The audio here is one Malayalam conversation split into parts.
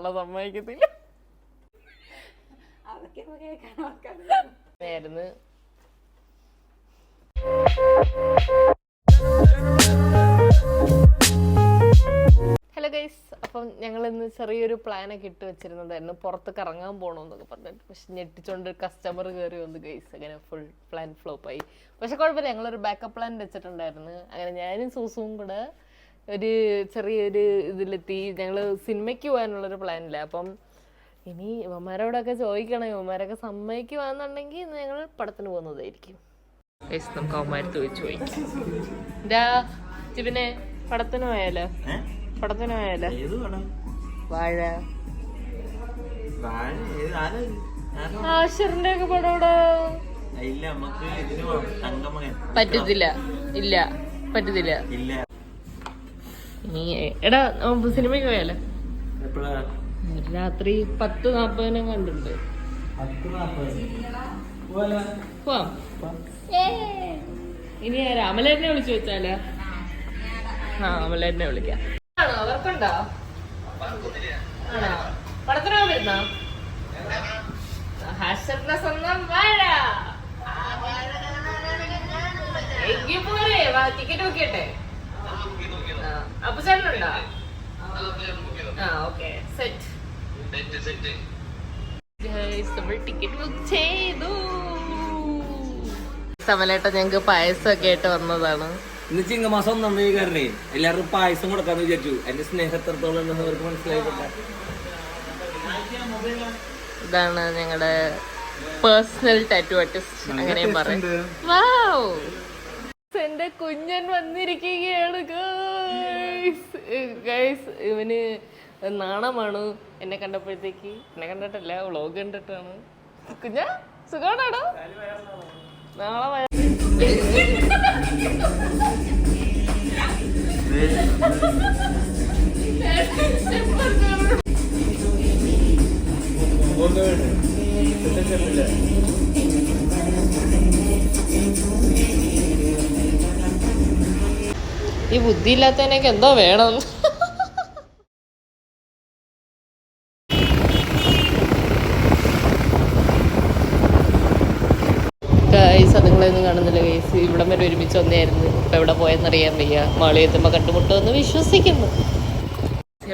തള്ള സമ്മതിക്കത്തില്ല. ആയിരുന്നു ഹലോ ഗൈസ് അപ്പം ഞങ്ങൾ ഇന്ന് ചെറിയൊരു പ്ലാനൊക്കെ ഇട്ട് വെച്ചിരുന്നതായിരുന്നു. പുറത്ത് കറങ്ങാൻ പോകണമെന്നൊക്കെ പറഞ്ഞിട്ട്. പക്ഷെ ഞെട്ടിച്ചോണ്ട് കസ്റ്റമർ കയറി വന്നു ഗൈസ് അങ്ങനെ ഫുൾ പ്ലാൻ ഫ്ലോപ്പായി പക്ഷെ കുഴപ്പമില്ല ഞങ്ങളൊരു ബാക്കപ്പ് പ്ലാൻ വെച്ചിട്ടുണ്ടായിരുന്നു. അങ്ങനെ ഞാനും സൂസും കൂടെ ഒരു ചെറിയൊരു ഇതിലെത്തി. ഞങ്ങൾ സിനിമയ്ക്ക് പോകാനുള്ളൊരു പ്ലാനില്ല. അപ്പം ഇനി ഇവന്മാരോടൊക്കെ ചോദിക്കണം. ഇവന്മാരൊക്കെ സമ്മതിക്കുവാന്നുണ്ടെങ്കിൽ ഇന്ന് ഞങ്ങൾ പടത്തിന് പോകുന്നതായിരിക്കും. ഗൈസ് നമുക്ക് ചോദിച്ചു പോയി ഇതാ ചിവനെ പടത്തിന് പോയാലോ? പടത്തിന് പോയാലോ? ഏത് പടം? വാഴ? ആശറിന്റെ ഒക്കെ പടം ഇല്ല നമുക്ക് ഇതിന് പോണം. പറ്റത്തില്ല. ഇല്ല. പറ്റത്തില്ല. ഇല്ല. നീ എടാ സിനിമയ്ക്ക് പോയാലോ രാത്രി പത്ത് നാപ്പതിനും പോവാലോ? പോവാം. ഇനി ആരാ അമലേനെ വിളിച്ചു വെച്ചാലോ? ആ അമലേനെ വിളിക്കാം. ആണോ? അവർക്കുണ്ടോ? ആണോ? പടത്തിനോ വരുന്നോ? ഹാഷറിന്റെ സ്വന്തം വാഴ. എങ്കിൽ പോരെ ടിക്കറ്റ് നോക്കിയട്ടെ അപ്പൊ ചേട്ടനുണ്ടോ? ആ ഓക്കെ. സെറ്റ്. ടിക്കറ്റ് ബുക്ക് ചെയ്തു. സമലേട്ട ഞങ്ങക്ക് പായസമൊക്കെ ആയിട്ട് വന്നതാണ്. ഇന്ന് ചിങ്ങമാസം ഒന്നാം തീയതി കാരണേ എല്ലാവർക്കും പായസം കൊടുക്കാന്ന് വിചാരിച്ചു. എന്റെ സ്നേഹത്തോളം അവർക്ക് മനസ്സിലായിട്ടില്ല. ഇതാണ് ഞങ്ങളുടെ പേഴ്സണൽ ടാറ്റു ആർട്ടിസ്റ്റ് അങ്ങനെയും പറയും! എന്റെ കുഞ്ഞൻ വന്നിരിക്കുകയാണ്. ഗൈസ് ഗൈസ് ഇവന് നാണമാണ് എന്നെ കണ്ടപ്പോഴത്തേക്ക്. എന്നെ കണ്ടിട്ടല്ല വ്ളോഗ് കണ്ടിട്ടാണ്. കുഞ്ഞ സുഖമാണോ നാളെ ഈ ബുദ്ധിയില്ലാത്തതിനൊക്കെ എന്തോ വേണം. ഗൈസ് നിങ്ങളെയൊന്നും കാണുന്നില്ല ഗൈസ് ഇവിടം വരെ ഒരുമിച്ച് വന്നായിരുന്നു ഇപ്പം എവിടെ പോയെന്നറിയാൻ വയ്യ. മാളി എത്തുമ്പോൾ കണ്ടുമുട്ടുമെന്ന് വിശ്വസിക്കുന്നു.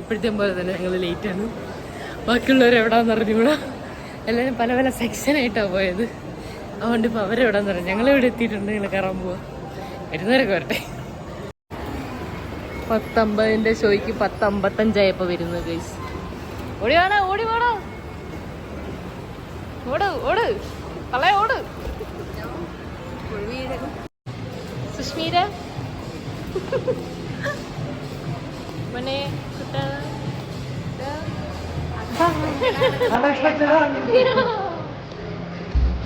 എപ്പോഴത്തേം പോലെ തന്നെ ഞങ്ങൾ ആണ്. ബാക്കിയുള്ളവർ എവിടാന്ന് അറിഞ്ഞൂടാ എല്ലാവരും പല പല സെക്ഷനായിട്ടാണ് പോയത്. അതുകൊണ്ട് ഇപ്പോൾ അവരെവിടാന്ന് പറഞ്ഞു ഞങ്ങൾ ഇവിടെ എത്തിയിട്ടുണ്ട് ഞങ്ങൾ കയറാൻ പോവാ. വരുന്നവരൊക്കെ വരട്ടെ. പത്തമ്പതിന്റെ ഷോയ്ക്ക് പത്തമ്പത്തഞ്ചായപ്പോൾ വരുന്നത് ഗൈസ് ഓടി വേണോ ഓടി വേണോ ഓട് ഓട്. പള്ളേ ഓട്. സുഷ്മീര മോനെ കുട്ടാ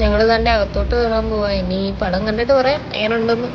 ഞങ്ങൾ തന്നെ അകത്തോട്ട് കയറാൻ പോവാ. ഇനി പടം കണ്ടിട്ട് പറയാം എങ്ങനെ ഉണ്ടെന്ന്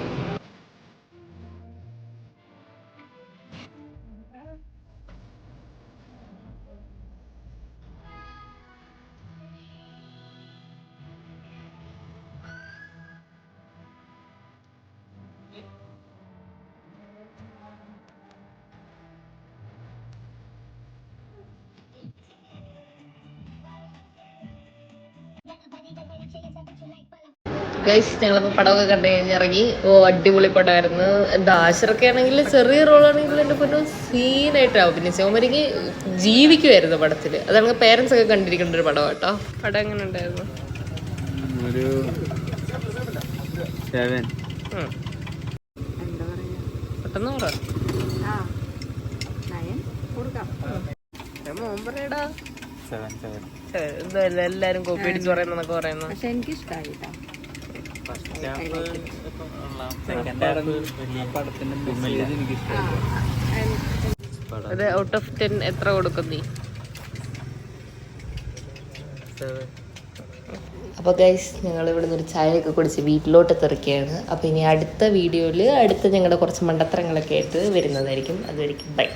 ഗൈസ് ഞങ്ങളിപ്പോ പടമൊക്കെ കണ്ടു കഴിഞ്ഞ് ഇറങ്ങി ഓ അടിപൊളി പടമായിരുന്നു. ദാശറൊക്കെ ആണെങ്കിൽ ചെറിയ റോളാണെങ്കിൽ എന്റെ പൊന്നു സീനായിട്ട് അഭിനയിച്ചു അവന്മാർക്ക് ജീവിക്കുമായിരുന്നു പടത്തിൽ അതാണ് പേരൻസ് ഒക്കെ കണ്ടിരിക്കേണ്ട ഒരു പടം കേട്ടോ. പടം എങ്ങനെ ഉണ്ടായിരുന്നു? ഒരു പെട്ടെന്ന് പറ. എല്ലാരും കോപ്പി അടിച്ച് പറയുന്നൊക്കെ പറയുന്നു. പക്ഷെ എനിക്ക് ഇഷ്ടമായി അത് ഔട്ട് ഓഫ് ടെൻ എത്ര കൊടുക്കും നീ? അപ്പോൾ ഗൈസ് ഞങ്ങൾ ഇവിടെ നിന്ന് ഒരു ചായയൊക്കെ കുടിച്ച് വീട്ടിലോട്ട് തെറിക്കുകയാണ് അപ്പോൾ ഇനി അടുത്ത വീഡിയോയിൽ അടുത്ത ഞങ്ങളുടെ കുറച്ച് മണ്ടത്തരങ്ങളൊക്കെ ആയിട്ട് വരുന്നതായിരിക്കും. അതുവരെയ്ക്കും ബൈ